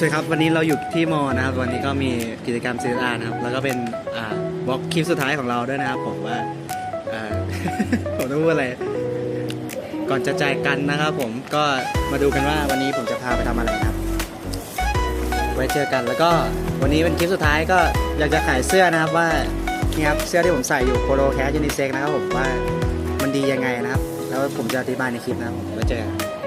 สวัสดีครับ วันนี้เราอยู่ที่มอนะครับ วันนี้ก็มีกิจกรรม CSR นะครับ แล้วก็เป็นอ่าบล็อกคลิปสุดท้ายของเราด้วยนะครับ ผมว่าอ่า ผมต้องพูดอะไร ก่อนจะจ่ายกันนะครับผมก็มาดูกันว่าวันนี้ผมจะพาไปทำอะไรนะครับ ไว้เจอกันแล้วก็วันนี้เป็นคลิปสุดท้ายก็อยากจะขายเสื้อนะครับว่านี่ครับเสื้อที่ผมใส่อยู่โ o โลแคสยูนิเซ็กนะครับผมว่ามันดียังไงนะครับ แล้วผมจะอธิบายในคลิปนะครับผมไว้เจอกัน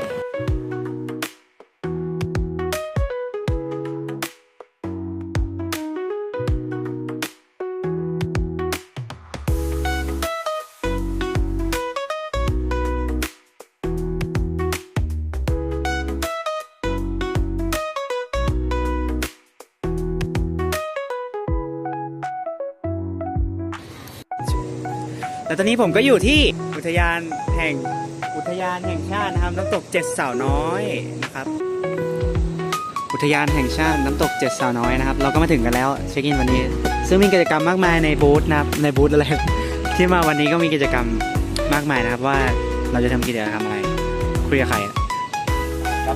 แต่ตอนนี้ผมก็อยู่ที่อุทยานแห่งอุทยานแห่งชาตินะครับน้ำตกเจ็ดสาวน้อยนะครับ อุทยานแห่งชาติน้ำตกเจ็ดสาวน้อยนะครับ เราก็มาถึงกันแล้วเช็คอินวันนี้ ซึ่งมีกิจกรรมมากมายในบูธนะครับในบูธอะไรที่มาวันนี้ก็มีกิจกรรมมากมายนะครับว่าเราจะทำกิจกรรมอะไรคุยกับใครอะเรา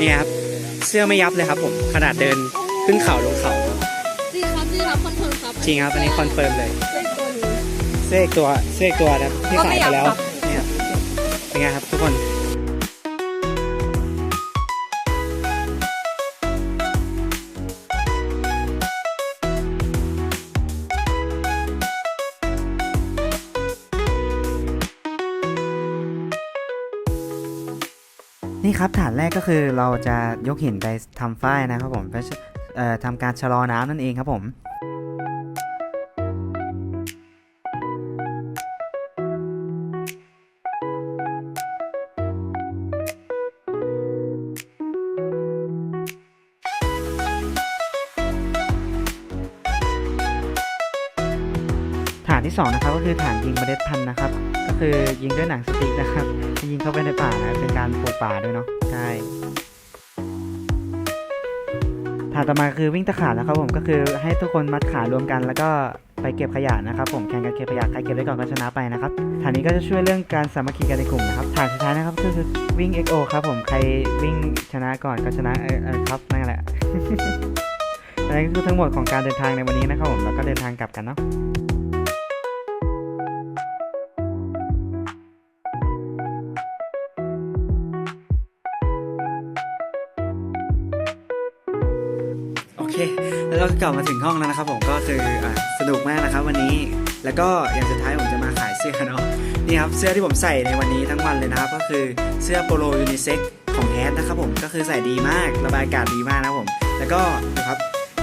นี่ครับ เสื้อไม่ยับเลยครับผมขนาดเดินขึ้นเขาลงเขาจริงครับจริงครับคอนเฟิร์มครับจริงครับอันนี้คอนเฟิร์มเลยเลขตัวนี้เสื้ออีกตัวเสื้ออีกตัวนะที่ก็ขายไม่ไปยับแล้วครับเนี่ยเป็นไงครับทุกคน นี่ครับฐานแรกก็คือเราจะยกหินไปทำฝ้ายนะครับผมเพื่อทำการชะลอน้ำนั่นเองครับผมานที่สองนะครับก็คือฐานยิงเมล็ดพันธุ์นะครับ ก็คือยิงด้วยหนังสติ๊กนะครับยิงเข้าไปในป่านะเป็นการปลูกป่าด้วยเนาะใช่ฐานต่อมาคือวิ่งตะขาบนะครับผมก็คือให้ทุกคนมัดขารวมกัน แล้วก็ไปเก็บขยะนะครับ ผมแข่งกันเก็บขยะใครเก็บได้ก่อนก็ชนะไปนะครับฐานนี้ก็จะช่วยเรื่องการสามัคคีกันในกลุ่มนะครับฐานสุดท้ายนะครับก็คือวิ่ง XO ครับผมใครวิ่งชนะก่อนก็ชนะเออครับนั่นแหละอันนี้ก็คือทั้งหมดของการเดินทางในวันนี้นะครับผมแล้วก็เดินทางกลับกันเนาะ เค แล้วเราก็กลับมาถึงห้องแล้วนะครับ ผมก็คืออสนุกมากนะครับวันนี้แล้วก็อย่างสุดท้ายผมจะมาขายเสื้อเนาะนี่ครับเสื้อที่ผมใส่ในวันนี้ทั้งวันเลยนะครับ ก็คือเสื้อโปโลยูนิเซ็กของแอดนะครับผมก็คือใส่ดีมากระบายอากาศดีมากนะครับผม แล้วก็นะครับ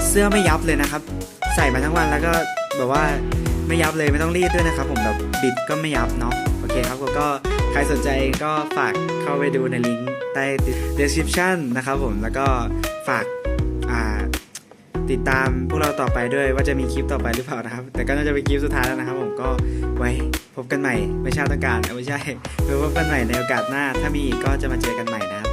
เสื้อไม่ยับเลยนะครับ ใส่มาทั้งวันแล้วก็แบบว่าไม่ยับเลยไม่ต้องรีดด้วยนะครับ ผมแบบบิดก็ไม่ยับเนาะโอเคครับก็ใครสนใจก็ฝากเข้าไปดูในลิงก์ใต้ description นะครับผมแล้วก็ฝาก ติดตามพวกเราต่อไปด้วยว่าจะมีคลิปต่อไปหรือเปล่านะครับ แต่ก็น่าจะเป็นคลิปสุดท้ายแล้วนะครับ ผมก็ไว้พบกันใหม่ไม่ใช่ต้องการไม่ใช่ไว้พบกันใหม่ในโอกาสหน้า ถ้ามีกก็จะมาเจอกันใหม่นะครับ